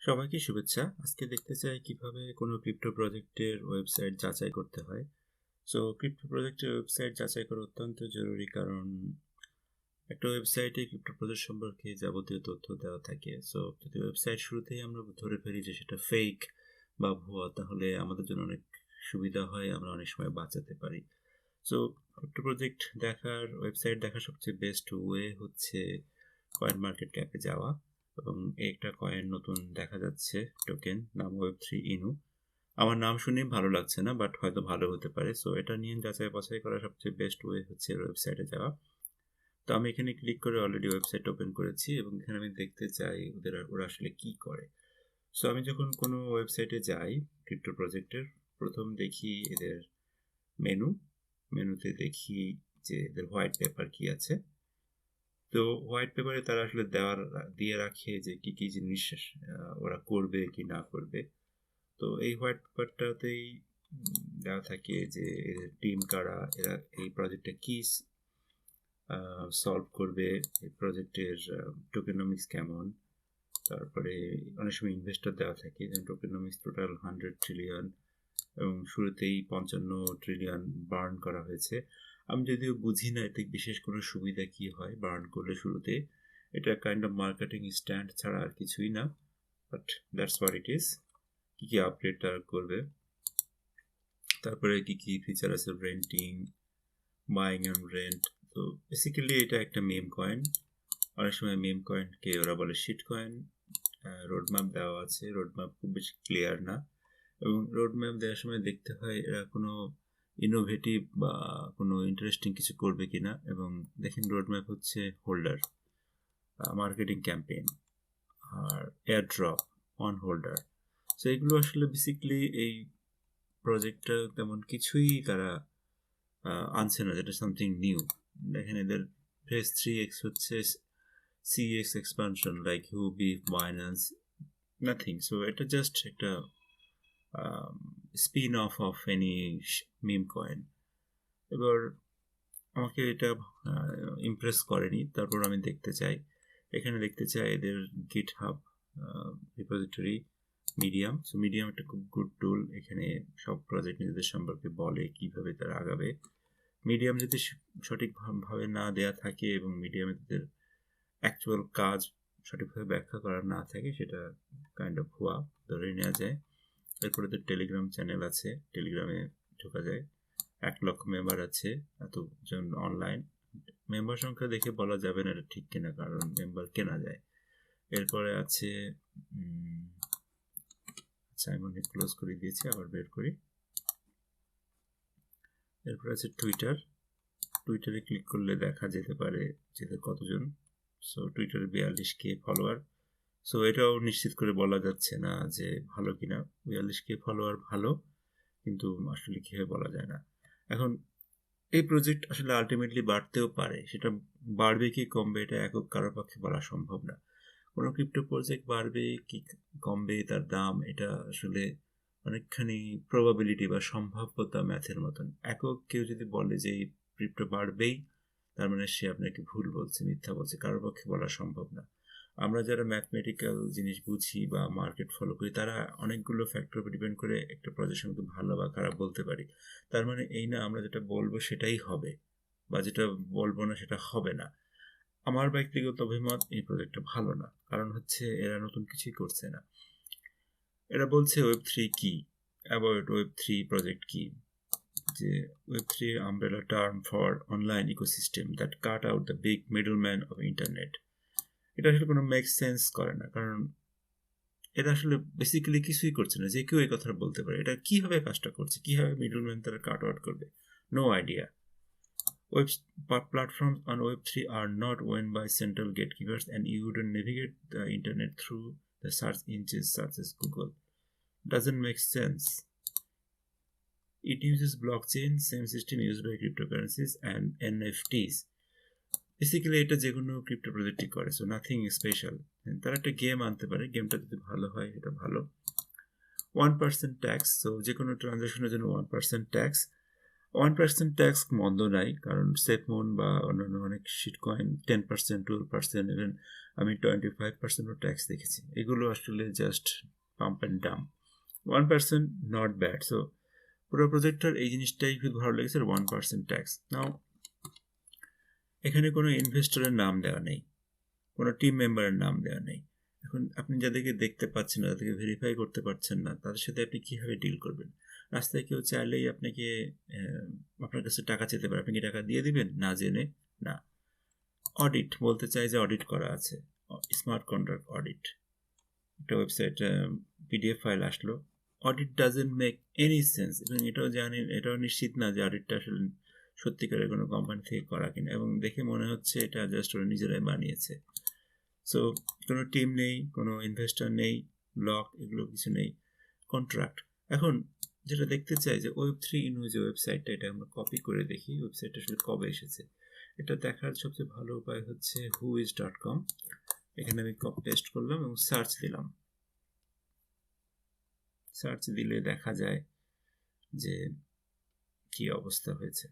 সবাইকে শুভেচ্ছা। আজকে দেখতে চাই কীভাবে কোনো ক্রিপ্টো প্রজেক্টের ওয়েবসাইট যাচাই করতে হয়। সো ক্রিপ্টো প্রজেক্টের ওয়েবসাইট যাচাই করা অত্যন্ত জরুরি কারণ একটা ওয়েবসাইটে ক্রিপ্টো প্রজেক্ট সম্পর্কে যাবতীয় তথ্য দেওয়া থাকে। সো যদি ওয়েবসাইট শুরুতেই আমরা ধরে ফেলি যে সেটা ফেক বা ভুয়া, তাহলে আমাদের জন্য অনেক সুবিধা হয়, আমরা অনেক সময় বাঁচাতে পারি। সো ক্রিপ্টো প্রজেক্ট দেখার ওয়েবসাইট দেখার সবচেয়ে বেস্ট ওয়ে হচ্ছে কয়েন মার্কেট ক্যাপে যাওয়া। এবং একটা কয়েন নতুন দেখা যাচ্ছে টোকেন নাম ওয়েব থ্রি ইনু আমার নাম শুনে ভালো লাগছে না বাট হয়তো ভালো হতে পারে। সো এটা নিয়ে যাচাই বাছাই করা সবচেয়ে বেস্ট ওয়ে হচ্ছে ওয়েবসাইটে যাওয়া। তো আমি এখানে ক্লিক করে অলরেডি ওয়েবসাইট ওপেন করেছি এবং এখানে আমি দেখতে চাই ওদের ওরা আসলে কি করে। সো আমি যখন কোনো ওয়েবসাইটে যাই ক্রিপ্টো প্রজেক্টের প্রথম দেখি এদের মেনু মেনুতে দেখি যে এদের হোয়াইট পেপার কি আছে। তো হোয়াইট পেপারে তারা আসলে দেওয়ার, দিয়ে রাখে যে কি কি জিনিস ওরা করবে কি না করবে। তো এই হোয়াইট পেপারটাতেই দেওয়া থাকে যে টিম কারা, এরা এই প্রজেক্টটা কি সলভ করবে, এই প্রজেক্টের টোকেনমিক্স কেমন। তারপরে অনেক সময় ইনভেস্টর দেওয়া থাকে যেমন টোকেনমিক্স টোটাল হান্ড্রেড ট্রিলিয়ন এবং শুরুতেই পঞ্চান্ন ট্রিলিয়ন বার্ন করা হয়েছে। আমি যদিও বুঝি না এতে বিশেষ কোনো সুবিধা কি হয় বার্ন করলে শুরুতে, এটা কাইন্ড অফ মার্কেটিং স্ট্যান্ড ছাড়া আর কিছুই না but that's where it is কী কী আপডেট তারা করবে? তারপরে কী কী ফিচার আছে? রেন্টিং বাইং অ্যান্ড রেন্ট তো বেসিক্যালি এটা একটা মেম কয়েন অনেক সময় মেম কয়েনকে ওরা বলে শিট কয়েন রোডম্যাপ দেওয়া আছে। রোডম্যাপ খুব বেশি ক্লিয়ার না। এবং রোডম্যাপ দেওয়ার সময় দেখতে হয় এরা কোনো ইনোভেটিভ বা কোনো ইন্টারেস্টিং কিছু করবে কি না এবং দেখেন রোডম্যাপ হচ্ছে হোল্ডার মার্কেটিং ক্যাম্পেইন আর airdrop on holder so এগুলো আসলে বেসিকলি এই প্রজেক্টটা তেমন কিছুই তারা আনছে না, যেটা সামথিং নিউ দেখেন এদের ফেস থ্রি এক্স হচ্ছে C X expansion like Huobi Binance nothing so এটা জাস্ট একটা spin off off any meme coin এবার আমাকে এটা ইমপ্রেস করেনি, তারপর আমি দেখতে চাই। এখানে দেখতে চাই এদের GitHub repository medium so medium একটা খুব গুড টুল এখানে সব প্রজেক্ট নিজেদের সম্পর্কে বলে কীভাবে তারা আগাবে। মিডিয়াম যদি সঠিকভাবে না দেয়া থাকে এবং মিডিয়ামে তাদের অ্যাকচুয়াল কাজ সঠিকভাবে ব্যাখ্যা করা না থাকে, সেটা কাইন্ড অফ ভুয়া ধরে নেওয়া যায়। এরপরে তো টেলিগ্রাম চ্যানেল আছে। টেলিগ্রামে ঢোকা যায়। এক লক্ষ মেম্বার আছে, এতজন অনলাইন মেম্বার সংখ্যা দেখে বলা যাবে না এটা ঠিক কিনা, কারণ মেম্বার কেনা যায়। এরপরে আছে আচ্ছা ক্লোজ করে দিয়েছি, আবার বের করি। এরপর আছে টুইটার টুইটারে ক্লিক করলে দেখা যেতে পারে যে কতজন? সো টুইটারে বিয়াল্লিশ কে ফলোয়ার সো এটাও নিশ্চিত করে বলা যাচ্ছে না যে ভালো কিনা। বিয়াল্লিশ কে ফলোয়ার ভালো, কিন্তু আসলে কীভাবে বলা যায় না। এখন, এই প্রজেক্ট আসলে আলটিমেটলি বাড়তেও পারে। সেটা বাড়বে কি কমবে, এটা একক কারোর পক্ষে বলা সম্ভব না। কোনো ক্রিপ্টো প্রজেক্ট বাড়বে কি কমবে তার দাম, এটা আসলে অনেকখানি প্রবাবিলিটি বা সম্ভাব্যতা ম্যাথের মতন। একক কেউ যদি বলে যে এই ক্রিপ্টো বাড়বেই, তার মানে সে আপনাকে ভুল বলছে, মিথ্যা বলছে কারোর পক্ষে বলা সম্ভব না। আমরা যারা ম্যাথমেটিক্যাল জিনিস বুঝি বা মার্কেট ফলো করি, তারা অনেকগুলো ফ্যাক্টর উপর ডিপেন্ড করে একটা প্রজেক্ট সম্পর্কে ভালো বা খারাপ বলতে পারি। তার মানে এই না আমরা যেটা বলব সেটাই হবে বা যেটা বলব না সেটা হবে না। আমার ব্যক্তিগত অভিমত এই প্রজেক্টটা ভালো না, কারণ হচ্ছে এরা নতুন কিছুই করছে না। এরা বলছে ওয়েব থ্রি কী? অ্যাভয়েড ওয়েব থ্রি প্রজেক্ট কী? যে web three umbrella term for online ecosystem that cut out the big middle man of internet এটা আসলে কোনো মেক সেন্স করে না। কারণ এটা আসলে বেসিক্যালি কিছুই করছে না। যে কেউ এই কথাটা বলতে পারে। এটা কীভাবে কাজটা করছে? কীভাবে মিডল ম্যান তারা কাট আউট করবে? No idea web platform on web three are not owned by central gatekeepers and you then navigate the internet through the search engines search is Google doesn't make sense it use is blockchain same system use by cryptocurrencies and N F basically এটা যে কোনো crypto প্রজেক্টই করে so nothing special তারা একটা game আনতে পারে গেমটা যদি ভালো হয়, এটা ভালো. ওয়ান পার্সেন্ট ট্যাক্স সো যে কোনো ট্রানজ্যাকশনের জন্য one percent tax one percent tax মন্দ নাই, কারণ সেফমোন বা অন্যান্য অনেক shit coin ten percent twelve percent even আমি টোয়েন্টি ফাইভ পার্সেন্টও ট্যাক্স দেখেছি। এগুলো আসলে just pump and dump one percent not bad so পুরো প্রজেক্টটার এই জিনিসটাই খুব ভালো লেগেছে ওয়ান পার্সেন্ট ট্যাক্স নাও এখানে কোনো ইনভেস্টরের নাম দেওয়া নেই, কোনো টিম মেম্বারের নাম দেওয়া নেই। এখন আপনি যাদেরকে দেখতে পাচ্ছেন না, তাদেরকে ভেরিফাই করতে পারছেন না, তাদের সাথে আপনি কীভাবে ডিল করবেন? রাস্তায় কেউ চাইলেই আপনাকে আপনার কাছে টাকা চেতে পারে। আপনি কি টাকা দিয়ে দিবেন? না জেনে? না। অডিট বলতে চাই যে অডিট করা আছে। স্মার্ট কন্ট্রাক্ট অডিট একটা ওয়েবসাইট পিডিএফ ফাইল আসলো। Audit doesn't make any sense এবং এটাও জানি, এটাও নিশ্চিত না যে অডিটটা আসলে সত্যিকারের কোনো কোম্পানি থেকে করা কিনা এবং দেখে মনে হচ্ছে এটা জাস্ট ওরা নিজেরাই বানিয়েছে। সো কোনো টিম নেই, কোনো ইনভেস্টর নেই ব্লক এগুলো কিছু নেই কন্ট্রাক্ট এখন যেটা দেখতে চাই যে ওয়েব থ্রি ইনু যে ওয়েবসাইটটা এটা আমরা কপি করে দেখি ওয়েবসাইটটা আসলে কবে এসেছে। এটা দেখার সবচেয়ে ভালো উপায় হচ্ছে হু ইজ ডট কম এখানে আমি কপি পেস্ট করলাম এবং সার্চ দিলাম। সার্চ দিলে দেখা যায় যে কি অবস্থা হয়েছে।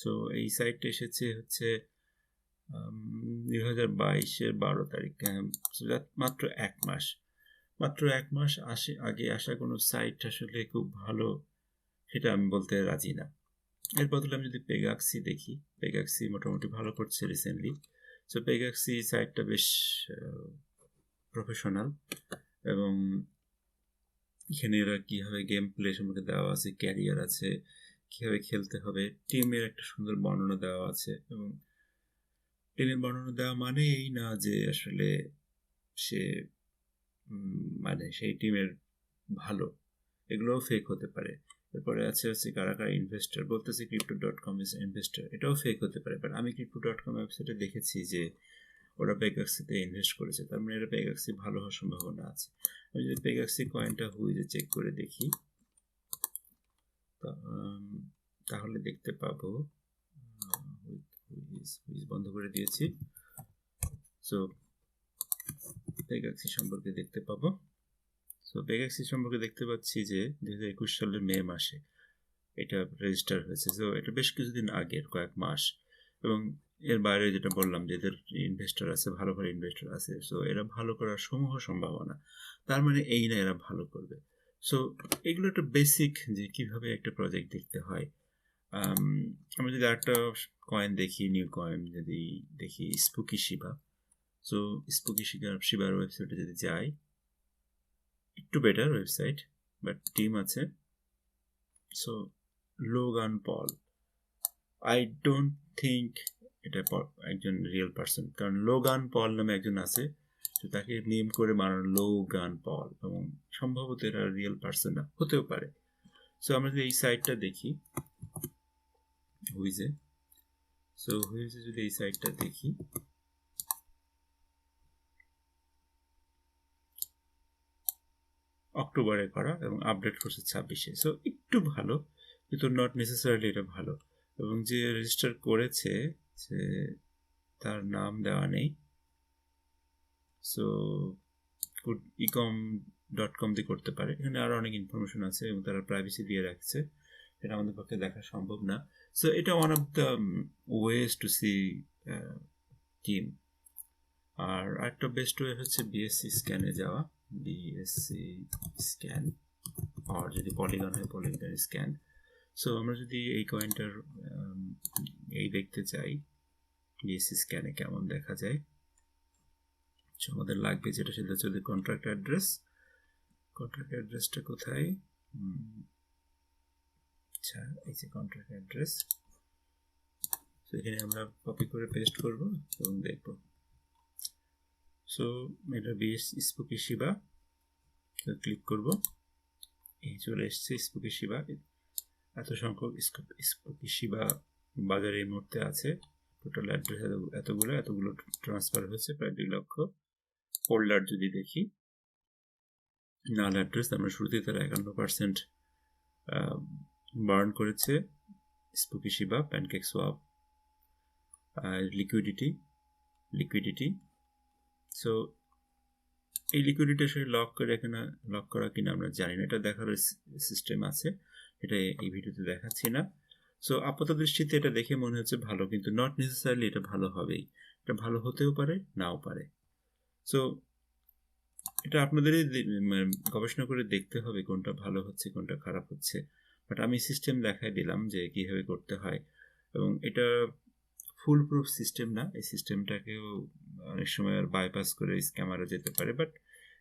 সো এই সাইটটা এসেছে হচ্ছে দুই হাজার বাইশের বারো তারিখ। মাত্র এক মাস। মাত্র এক মাস আসে, আগে আসা কোনো সাইট আসলে খুব ভালো সেটা আমি বলতে রাজি না। এর বদলে আমি যদি পেগাক্সি দেখি। পেগাক্সি মোটামুটি ভালো করছে রিসেন্টলি সো পেগাক্সি সাইটটা বেশ প্রফেশনাল এবং এখানে এরা কীভাবে গেম প্লে সম্পর্কে দেওয়া আছে ক্যারিয়ার আছে কীভাবে খেলতে হবে। টিমের একটা সুন্দর বর্ণনা দেওয়া আছে এবং টিমের বর্ণনা দেওয়া মানে এই না যে আসলে সে মানে সেই টিমের ভালো। এগুলোও ফেক হতে পারে। এরপরে আছে হচ্ছে কারা কারা ইনভেস্টার বলতেছে crypto dot com is investor এটাও ফেক হতে পারে। বাট আমি ক্রিপ্টো ডট কম ওয়েবসাইটে দেখেছি যে ওরা পেগাক্সিতে ইনভেস্ট করেছে। তার মানে এটা পেগাক্সি ভালো হওয়ার সম্ভাবনা আছে। আমি যদি পেগাক্সি কয়েনটা হুইজে চেক করে দেখি তাহলে দেখতে পাবো বন্ধ করে দিয়েছি। সো পেগাক্সি সম্পর্কে দেখতে পাবো। সো পেগাক্সি সম্পর্কে দেখতে পাচ্ছি যে দু একুশ সালের মে মাসে এটা রেজিস্টার হয়েছে। সো এটা বেশ কিছুদিন আগের, কয়েক মাস। এবং এর বাইরে যেটা বললাম যে, এদের ইনভেস্টর আছে, ভালো ভালো ইনভেস্টর আছে। সো এরা ভালো করার সমূহ সম্ভাবনা। তার মানে এই না এরা ভালো করবে। সো এগুলো একটা বেসিক যে কীভাবে একটা প্রজেক্ট দেখতে হয়। আমরা যদি একটা কয়েন দেখি নিউ কয়েন যদি দেখি স্পুকি শিবা সো স্পুকি শিবার শিবার ওয়েবসাইটে যদি যাই, একটু বেটার ওয়েবসাইট বাট টিম আছে। So Logan Paul I don't think এটা একজন রিয়েল পার্সন কারণ লোগান পল নামে একজন আছে। তাকে নেম করে বানানো লোগান পল এবং সম্ভবত এরা রিয়েল পার্সন না, হতেও পারে। সো আমরা যদি এই সাইটটা দেখি হুইজে সো হুইজে যদি এই সাইটটা দেখি? অক্টোবরে করা এবং আপডেট করছে ছাব্বিশে। সো একটু ভালো, কিন্তু নট নেসেসারিলি এটা ভালো। এবং যে রেজিস্টার করেছে যে তার নাম দেওয়া নেই। সো ইকম ডট কম দিয়ে করতে পারে। এখানে আরও অনেক ইনফরমেশন আছে এবং তারা প্রাইভেসি দিয়ে রাখছে। এটা আমাদের পক্ষে দেখা সম্ভব না। সো এটা one of the ways to see team আর একটা বেস্ট ওয়ে হচ্ছে বিএসসি স্ক্যানে যাওয়া। বিএসসি স্ক্যান আর যদি পলিগন হয় পলিগন স্ক্যান সো আমরা যদি এই কয়েনটার এই দেখতে চাই বিএসসি স্ক্যানে কেমন দেখা যায়। আমাদের লাগবে, যেটা সেটা হচ্ছে কন্ট্রাক্ট অ্যাড্রেস কন্ট্রাক্ট অ্যাড্রেসটা কোথায়? আচ্ছা এই যে কন্ট্রাক্ট অ্যাড্রেস তো এখানে আমরা কপি করে পেস্ট করব এবং দেখব। সো এটা বেশ স্পুকি শিবা তো ক্লিক করব। এই চলে এসছে স্পুকি শিবা এত সংখ্যক স্পুকি শিবা বাজারে এই মুহূর্তে আছে। টোটাল অ্যাড্রেস এতগুলো এতগুলো ট্রান্সফার হয়েছে, প্রায় দুই লক্ষ। ফোল্ডার যদি দেখি নাল অ্যাড্রেস আমরা শুরুতেই তারা একান্ন পার্সেন্ট বার্ন করেছে। Spooky Shiba PancakeSwap liquidity liquidity so এই লিকুইডিটি আসলে লক করে এখানে লক করা কিনা আমরা জানি না। এটা দেখার সিস্টেম আছে। এটা এই ভিডিওতে দেখাচ্ছি না। সো আপাত দৃষ্টিতে এটা দেখে মনে হচ্ছে ভালো, কিন্তু নট নেসেসারিলি এটা ভালো হবেই। এটা ভালো হতেও পারে, নাও পারে। সো এটা আপনাদেরই গবেষণা করে দেখতে হবে কোনটা ভালো হচ্ছে, কোনটা খারাপ হচ্ছে। বাট আমি সিস্টেম দেখাই দিলাম যে কীভাবে করতে হয়। এবং এটা ফুল প্রুফ সিস্টেম না, এই সিস্টেমটাকেও অনেক সময় আর বাইপাস করে স্ক্যামারে যেতে পারে। বাট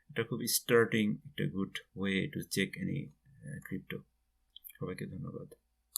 এটা খুব স্টার্টিং একটা good way to check any crypto সবাইকে ধন্যবাদ।